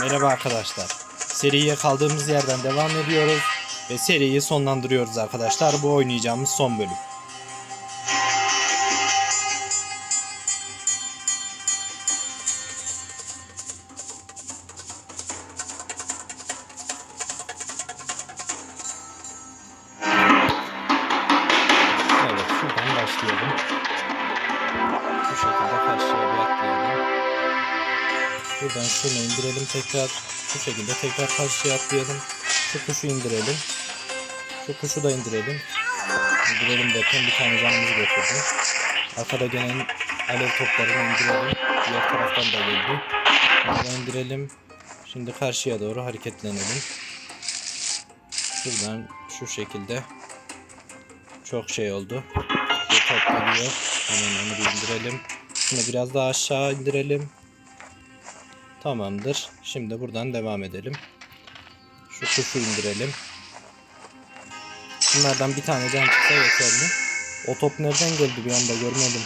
Merhaba arkadaşlar. Seriye kaldığımız yerden devam ediyoruz ve seriyi sonlandırıyoruz arkadaşlar. Bu oynayacağımız son bölüm. Evet, şuradan başlayalım. Buradan şunu indirelim tekrar. Şu şekilde tekrar karşıya atlayalım. Şu kuşu indirelim. Şu kuşu da indirelim. İndirelim derken bir tane canımızı götürdü. Arkada gelen alev toplarını indirelim. Diğer taraftan da geldi. Bunu indirelim. Şimdi karşıya doğru hareketlenelim. Şuradan şu şekilde çok şey oldu. Bir top geliyor. Hemen onu indirelim. Şunu biraz daha aşağı indirelim. Tamamdır. Şimdi buradan devam edelim. Şu kuşu indirelim. Bunlardan bir tane can çıksa yeterli. O top nereden geldi bir anda görmedim.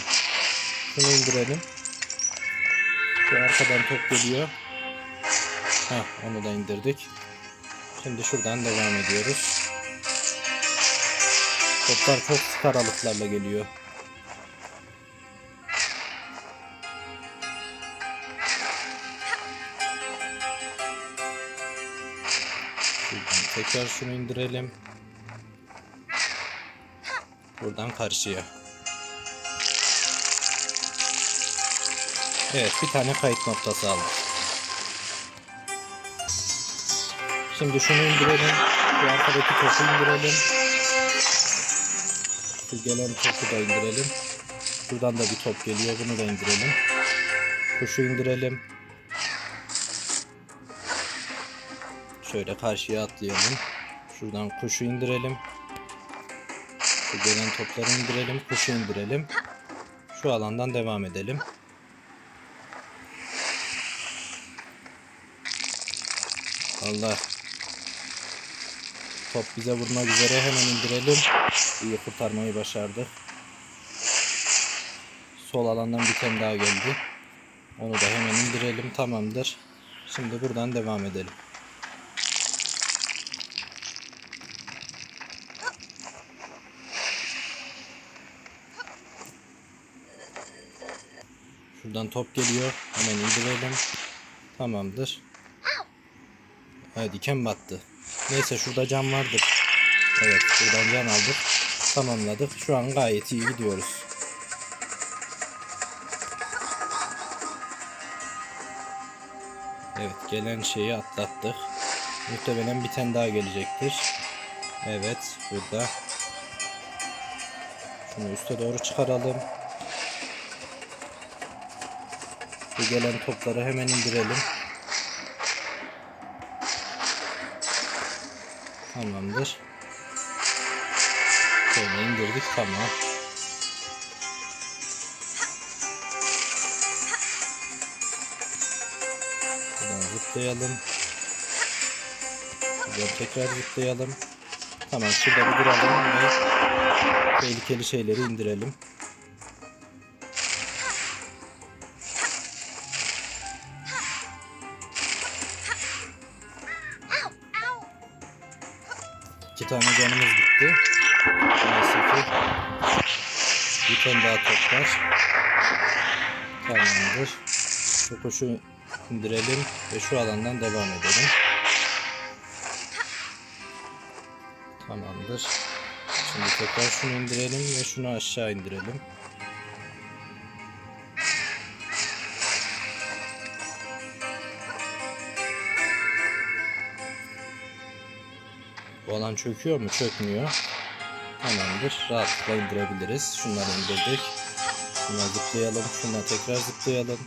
Şunu indirelim. Şu arkadan top geliyor. Heh, onu da indirdik. Şimdi şuradan devam ediyoruz. Toplar çok sık aralıklarla geliyor. Tekrar şunu indirelim. Buradan karşıya. Evet bir tane kayıt noktası aldık. Şimdi şunu indirelim. Şu arkadaki topu indirelim. Şu gelen topu da indirelim. Buradan da bir top geliyor. Bunu da indirelim. Kuşu indirelim. Şöyle karşıya atlayalım. Şuradan kuşu indirelim. Şu gelen topları indirelim. Kuşu indirelim. Şu alandan devam edelim. Allah. Top bize vurmak üzere hemen indirelim. İyi kurtarmayı başardık. Sol alandan bir tane daha geldi. Onu da hemen indirelim. Tamamdır. Şimdi buradan devam edelim. Şuradan top geliyor. Hemen indirelim. Tamamdır. Ha, diken battı. Neyse şurada cam vardır. Evet buradan can aldık. Tamamladık. Şu an gayet iyi gidiyoruz. Evet gelen şeyi atlattık. Muhtemelen bir tane daha gelecektir. Evet burada. Şunu üste doğru çıkaralım. Bu gelen topları hemen indirelim. Tamamdır. Şöyle indirdik tamam. Buradan zıplayalım. Buradan tekrar zıplayalım. Tamam şurada bir duralım ve tehlikeli şeyleri indirelim. İki tane canımız gitti. Maalesef ki. Bir tane daha top var. Tamamdır. Şu kuşu indirelim ve şu alandan devam edelim. Tamamdır. Şimdi tekrar şunu indirelim ve şunu aşağı indirelim. Bu alan çöküyor mu? Çökmüyor. Tamamdır. Rahatlıkla indirebiliriz. Şunları indirdik. Şuna zıplayalım. Şuna tekrar zıplayalım.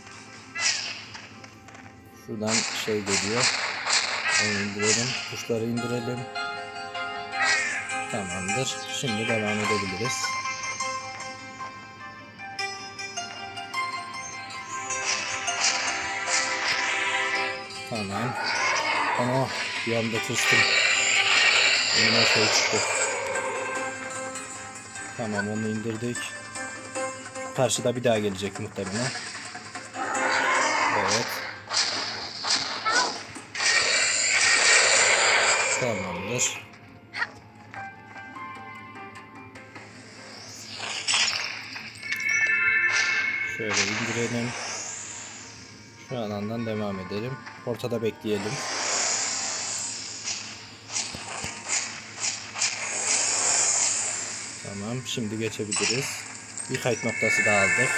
Şuradan şey geliyor. Onu indirelim. Kuşları indirelim. Tamamdır. Şimdi devam edebiliriz. Tamam. Ama bir anda tırstım. Önüme şey çıktı. Tamam onu indirdik. Karşıda bir daha gelecek muhtemelen. Evet. Tamamdır. Şöyle indirelim. Şu alandan devam edelim. Ortada bekleyelim. Tamam, şimdi geçebiliriz. Bir kayıt noktası da aldık.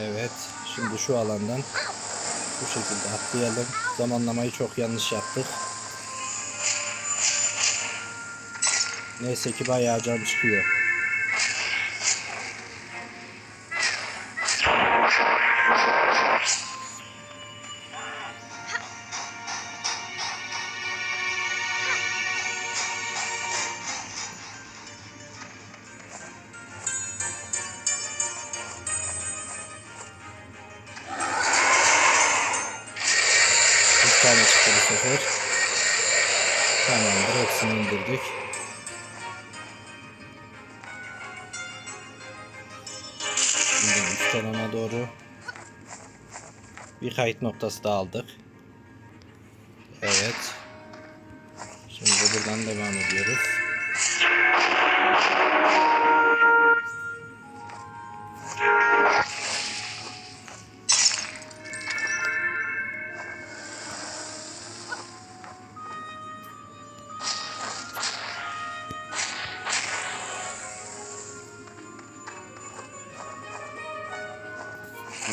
Evet, şimdi şu alandan bu şekilde atlayalım. Zamanlamayı çok yanlış yaptık. Neyse ki bayağı can çıkıyor. Tane çıktı bu sefer. Tamamdır. Hepsini indirdik. Şimdi üst alana doğru bir kayıt noktası da aldık. Evet. Şimdi buradan devam ediyoruz.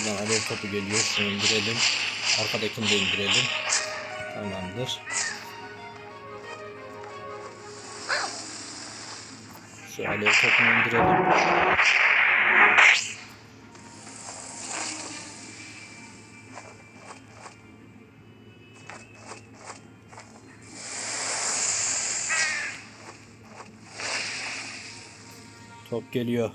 Buradan alev topu geliyor. Şunu indirelim. Arkadakini de indirelim. Tamamdır. Şu alev topunu indirelim. Top geliyor.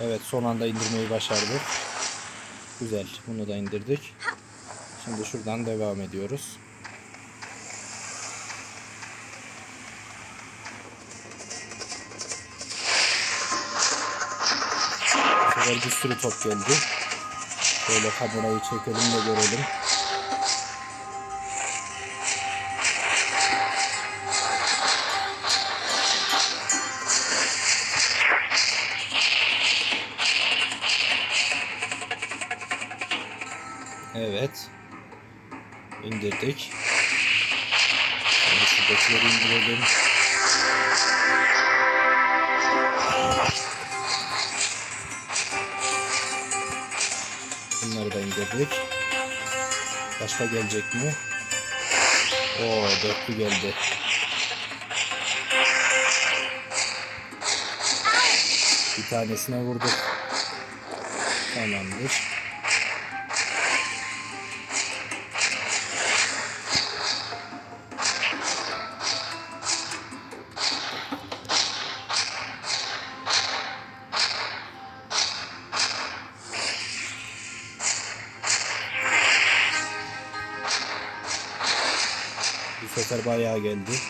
Evet son anda indirmeyi başardık. Güzel. Bunu da indirdik. Şimdi şuradan devam ediyoruz. Bu sefer bir sürü top geldi. Şöyle kamerayı çekelim de görelim. İndirdik. Şimdi şuradakileri indirelim. Bunları da indirdik. Başka gelecek mi? Oo dörtlü geldi. Bir tanesine vurduk. Tamamdır. Bu sefer bayağı geldi.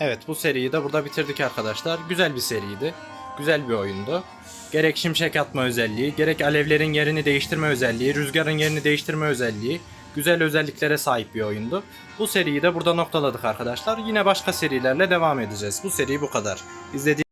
Evet bu seriyi de burada bitirdik arkadaşlar. Güzel bir seriydi. Güzel bir oyundu. Gerek şimşek atma özelliği, gerek alevlerin yerini değiştirme özelliği, rüzgarın yerini değiştirme özelliği güzel özelliklere sahip bir oyundu. Bu seriyi de burada noktaladık arkadaşlar. Yine başka serilerle devam edeceğiz. Bu seri bu kadar. İzlediğiniz